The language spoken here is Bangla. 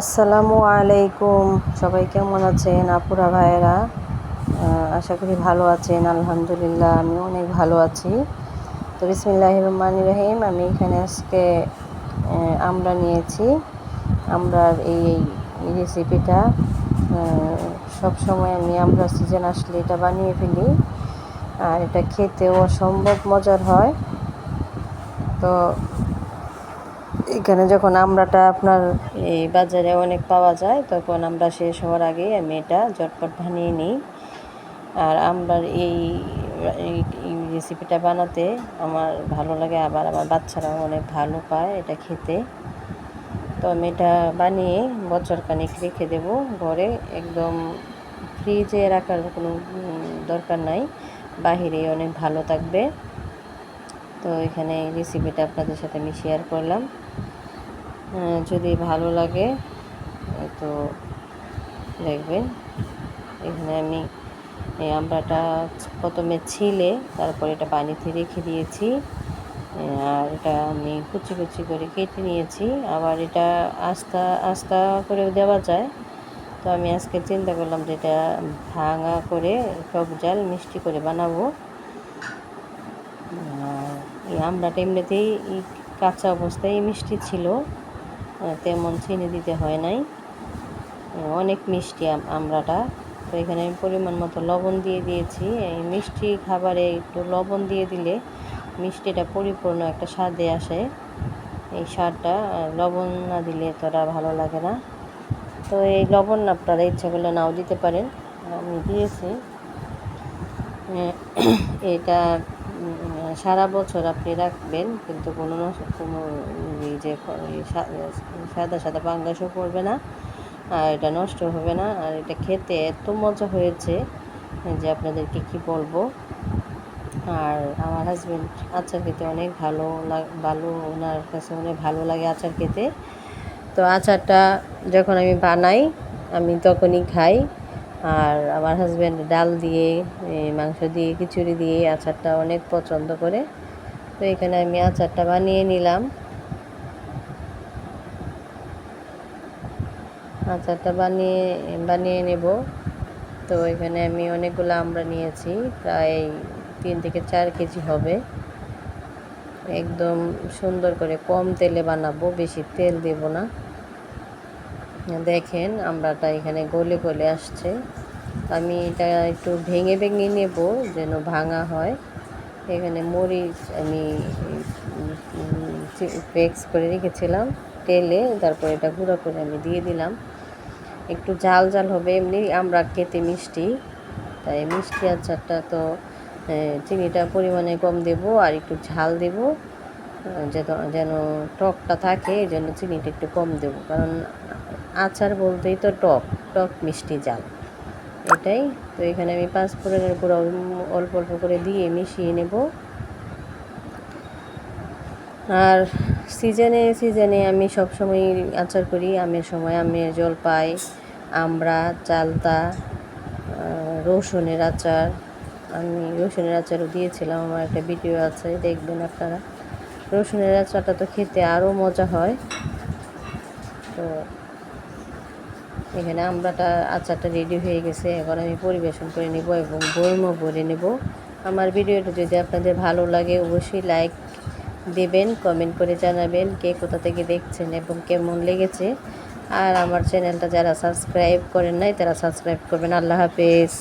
আসসালামু আলাইকুম। সবাই কেমন আছেন? আপুরা, ভাইয়েরা? আশা করি ভালো আছেন, আলহামদুলিল্লাহ আমি অনেক ভালো আছি। তো বিসমিল্লাহ রহমান রহিম, আমি এখানে আজকে আমরা নিয়েছি, আমরার এই এই রেসিপিটা সব সময় আমি আমরা সিজন আসলে এটা বানিয়ে ফেলি, আর এটা খেতেও অসম্ভব মজার হয়। তো এখানে যখন আমরাটা আপনার এই বাজারে অনেক পাওয়া যায়, তখন আমরা শেষ হওয়ার আগে আমি এটা ঝটপট বানিয়ে নিই। আর আমরার এই রেসিপিটা বানাতে আমার ভালো লাগে, আবার আমার বাচ্চারাও অনেক ভালো পায় এটা খেতে। তো আমি এটা বানিয়ে বছর খানিক রেখে দেব ঘরে, একদম ফ্রিজে রাখার কোনো দরকার নাই, বাহিরে অনেক ভালো থাকবে। তো এখানে রেসিপিটা আপনাদের সাথে আমি শেয়ার করলাম। যদি ভালো লাগে, তো দেখবেন। এখানে আমি এই আমড়াটা প্রথমে ছিলে, তারপর এটা পানিতে রেখে দিয়েছি। আর এটা আমি কুচি কুচি করে কেটে নিয়েছি। আবার এটা আস্তা আস্তা করেও দেওয়া যায়। তো আমি আজকে চিন্তা করলাম যে এটা ভাঙা করে টক জাল মিষ্টি করে বানাবো। এই আমড়াটা এমনিতেই কাঁচা অবস্থায় মিষ্টি ছিল। তেমন চিনি দিতে হয় নাই। অনেক মিষ্টি আম- আমড়াটা তো এখানে পরিমাণ মতো লবণ দিয়ে দিয়েছি। এই মিষ্টি খাবারে একটু লবণ দিয়ে দিলে মিষ্টিটা পরিপূর্ণ একটা স্বাদে আসে। এই স্বাদটা লবণ না দিলে তোরা ভালো লাগে না। তো এই লবণ আপনারা ইচ্ছা করলে নাও দিতে পারেন। আমি দিয়েছি। এটা সারা বছর আপনি রাখবেন, কিন্তু কোনো কোনো এই যে সাদা সাদা পাঙ্গাসও পড়বে না, আর এটা নষ্ট হবে না। আর এটা খেতে এত মজা হয়েছে যে আপনাদেরকে কি বলব? আর আমার হাজব্যান্ড আচার খেতে অনেক ভালো ভালো, ওনার কাছে অনেক ভালো লাগে আচার খেতে। তো আচারটা যখন আমি বানাই, আমি তখনই খাই। আর আমার হাজব্যান্ড ডাল দিয়ে মাংস দিয়ে, খিচুড়ি দিয়ে আচারটা অনেক পছন্দ করে। তো এখানে আমি আচারটা বানিয়ে নিলাম। আচারটা বানিয়ে বানিয়ে নেব। তো এখানে আমি অনেকগুলো আমরা নিয়েছি, প্রায় তিন থেকে চার কেজি হবে। একদম সুন্দর করে কম তেলে বানাবো, বেশি তেল দেব না। দেখেন আমড়াটা এখানে গলে গলে আসছে। আমি এটা একটু ভেঙে ভেঙে নেব যেন ভাঙা হয়। এখানে মরিচ আমি মিক্স করে রেখেছিলাম তেলে, তারপর এটা গুঁড়ো করে আমি দিয়ে দিলাম। একটু ঝাল ঝাল হবে, এমনি আমরা খেতে মিষ্টি, তাই মিষ্টি আচারটা তো চিনিটা পরিমাণে কম দেব আর একটু ঝাল দেব যেন টকটা থাকে, এই জন্য চিনিটা একটু কম দেব। কারণ আচার বলতেই তো টক টক মিষ্টি জাল। এটাই। তো এখানে আমি পাঁচ ফোড়নের পুরো অল্প অল্প করে দিয়ে মিশিয়ে নেব। আর সিজনে সিজনে আমি সবসময় আচার করি। আমের সময় আমের জলপাই আমড়া চালতা রসুনের আচার। আমি রসুনের আচারও দিয়েছিলাম, আমার একটা ভিডিও আছে, দেখবেন আপনারা। রসুনের আচারটা তো খেতে আরও মজা হয়। তো এখানে আমরাটা আচারটা রেডি হয়ে গেছে। এখন আমি পরিবেশন করে নেব এবং বইমও ভরে নেব। আমার ভিডিওটা যদি আপনাদের ভালো লাগে, অবশ্যই লাইক দেবেন কমেন্ট করে জানাবেন কে কোথা থেকে দেখছেন এবং কেমন লেগেছে। আর আমার চ্যানেলটা যারা সাবস্ক্রাইব করেন নাই, তারা সাবস্ক্রাইব করবেন। আল্লাহ হাফেজ।